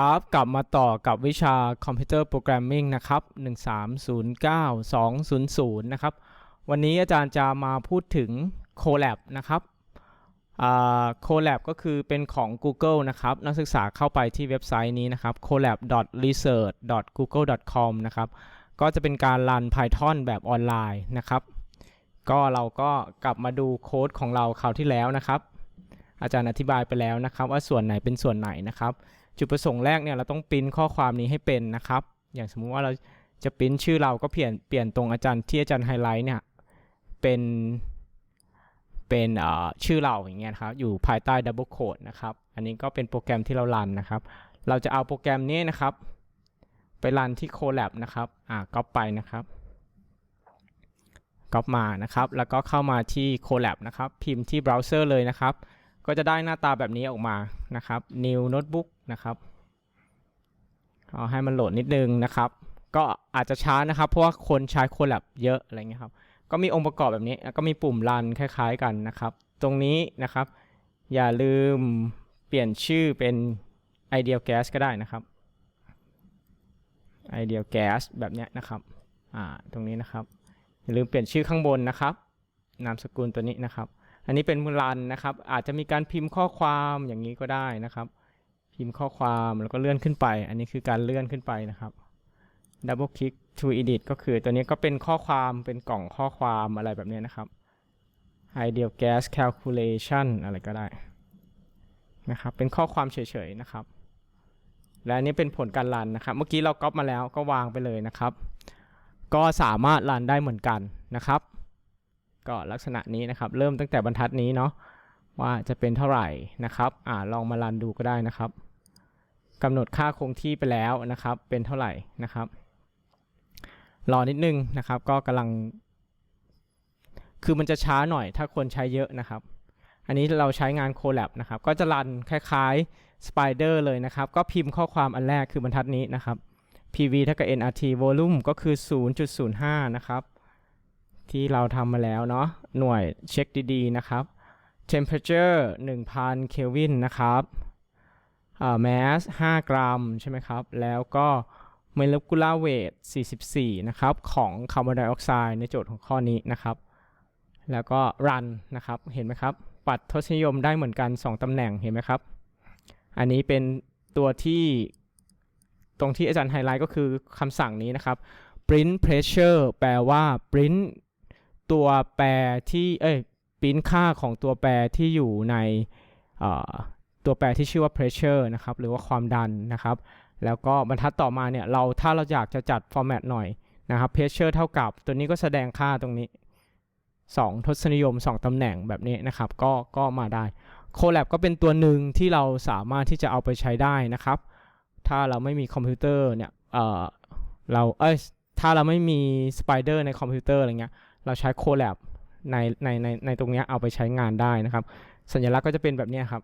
ครับ กลับมาต่อกับวิชาคอมพิวเตอร์โปรแกรมมิ่งนะครับ 1309200 นะครับ วันนี้อาจารย์จะมาพูดถึง Colab นะครับอ่า Colab ก็คือเป็นของ Google นะครับ นักศึกษาเข้าไปที่เว็บไซต์นี้นะครับ colab.research.google.com นะครับ ก็จะเป็นการรัน Python แบบออนไลน์นะครับ ก็เราก็กลับมาดูโค้ดของเราคราวที่แล้วนะครับ อาจารย์อธิบายไปแล้วนะครับ ว่าส่วนไหนเป็นส่วนไหนนะครับ จุดประสงค์แรกเนี่ยเราต้องปริ้นข้อความนี้ให้เป็นนะครับ อย่างสมมุติว่าเราจะปริ้นชื่อเราก็เปลี่ยนเปลี่ยนตรงอาจารย์ที่อาจารย์ไฮไลท์เนี่ยเป็นเป็นเอ่อชื่อเราอย่างเงี้ยครับอยู่ภายใต้ดับเบิลโคดนะครับ อันนี้ก็เป็นโปรแกรมที่เรารันนะครับ เราจะเอาโปรแกรมนี้นะครับ ไปรันที่ Colab นะครับอ่าก๊อปไปนะครับก๊อปมานะครับ แล้วก็เข้ามาที่ Colab นะครับ พิมพ์ที่เบราว์เซอร์เลยนะครับ ก็จะได้หน้าตาแบบนี้ออกมานะครับ new notebook นะครับเอาให้มันโหลดนิดนึงนะครับ ก็อาจจะช้านะครับ เพราะว่าคนใช้ Colab เยอะอะไรเงี้ยครับ ก็มีองค์ประกอบแบบนี้ก็มีปุ่มรันคล้าย ๆกันนะครับ ตรงนี้นะครับ อย่าลืมเปลี่ยนชื่อเป็น Ideal Gas ก็ได้นะครับ Ideal Gas แบบเนี้ยนะครับอ่าตรงนี้นะครับอย่าลืมเปลี่ยนชื่อข้างบนนะครับ นามสกุลตัวนี้นะครับ อันนี้เป็นรันนะครับ อาจจะมีการพิมพ์ข้อความอย่างนี้ก็ได้นะครับ พิมพ์ข้อความแล้วก็เลื่อนขึ้นไป อันนี้คือการเลื่อนขึ้นไปนะครับ double click to edit ก็คือตัวนี้ก็เป็นข้อความเป็นกล่องข้อความอะไรแบบนี้นะครับ ideal gas calculation อะไรก็ได้นะครับ เป็นข้อความเฉยๆนะครับ และอันนี้เป็นผลการรันนะครับ เมื่อกี้เราก๊อปมาแล้วก็วางไปเลยนะครับ ก็สามารถรันได้เหมือนกันนะครับ ก็ลักษณะนี้นะครับ เริ่มตั้งแต่บรรทัดนี้เนาะว่าจะเป็นเท่าไหร่นะครับอ่าลองมารันดูก็ได้นะครับกำหนดค่าคงที่ไปแล้วนะครับ เป็นเท่าไหร่นะครับรอนิดนึงนะครับ ก็กำลัง คือมันจะช้าหน่อยถ้าคนใช้เยอะนะครับ อันนี้เราใช้งาน Colab นะครับ ก็จะรันคล้ายๆ Spider เลยนะครับ ก็พิมพ์ข้อความอันแรกคือบรรทัดนี้นะครับ PV เท่ากับ nRT volume ก็คือ 0.05 นะครับ ที่เราทำมาแล้วเนาะหน่วยเช็คดีๆนะครับ temperature 1000 kelvin นะครับอ่า mass 5 กรัมใช่ไหมครับ แล้วก็ molecular weight 44 นะครับ ของคาร์บอนไดออกไซด์ในโจทย์ของข้อนี้นะครับ แล้วก็ run นะครับ เห็นไหมครับ ปัดทศนิยมได้เหมือนกัน 2 ตำแหน่ง เห็นไหมครับ อันนี้เป็นตัวที่ตรงที่อาจารย์ไฮไลท์ก็คือคำสั่งนี้นะครับ print pressure แปลว่า print ตัวแปรที่เอ้ย print ค่าของตัวแปรที่อยู่ในตัวแปรที่ชื่อว่า pressure นะครับหรือว่าความดันนะครับ แล้วก็บรรทัดต่อมาเนี่ยเราถ้าเราอยากจะจัด format หน่อยนะครับ pressure เท่ากับตัวนี้ก็แสดงค่าตรงนี้ 2 ทศนิยม 2ตำแหน่งแบบนี้นะครับ ก็ก็มาได้ Colab ก็เป็นตัวหนึ่งที่เราสามารถที่จะเอาไปใช้ได้นะครับ ถ้าเราไม่มีคอมพิวเตอร์เนี่ยเออเราเอ้ยถ้าเราไม่มี Spider ในคอมพิวเตอร์อะไรเงี้ย เราใช้ Colab ในในในในตรงนี้เอาไปใช้งานได้นะครับ สัญลักษณ์ก็จะเป็นแบบนี้ครับ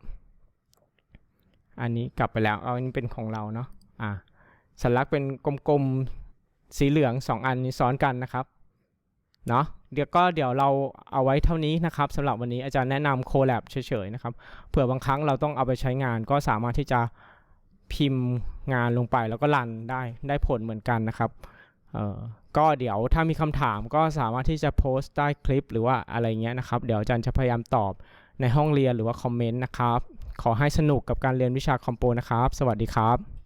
อันนี้กลับไปแล้วเอาอันนี้เป็นของเราเนาะอ่าสัญลักษณ์เป็นกลมๆสีเหลือง 2 อันนี้ซ้อนกันนะครับเนาะเดี๋ยวก็เดี๋ยวเราเอาไว้เท่านี้นะครับสำหรับวันนี้อาจารย์แนะนำ Colab เฉยๆนะครับเผื่อบางครั้งเราต้องเอาไปใช้งานก็สามารถที่จะพิมพ์งานลงไปแล้วก็รันได้ได้ผลเหมือนกันนะครับเอ่อ ก็เดี๋ยวถ้ามีคำถามก็สามารถที่จะโพสต์ใต้คลิปหรือว่าอะไรเงี้ยนะครับ เดี๋ยวอาจารย์จะพยายามตอบในห้องเรียนหรือว่าคอมเมนต์นะครับ ขอให้สนุกกับการเรียนวิชาคอมโพนะครับ สวัสดีครับ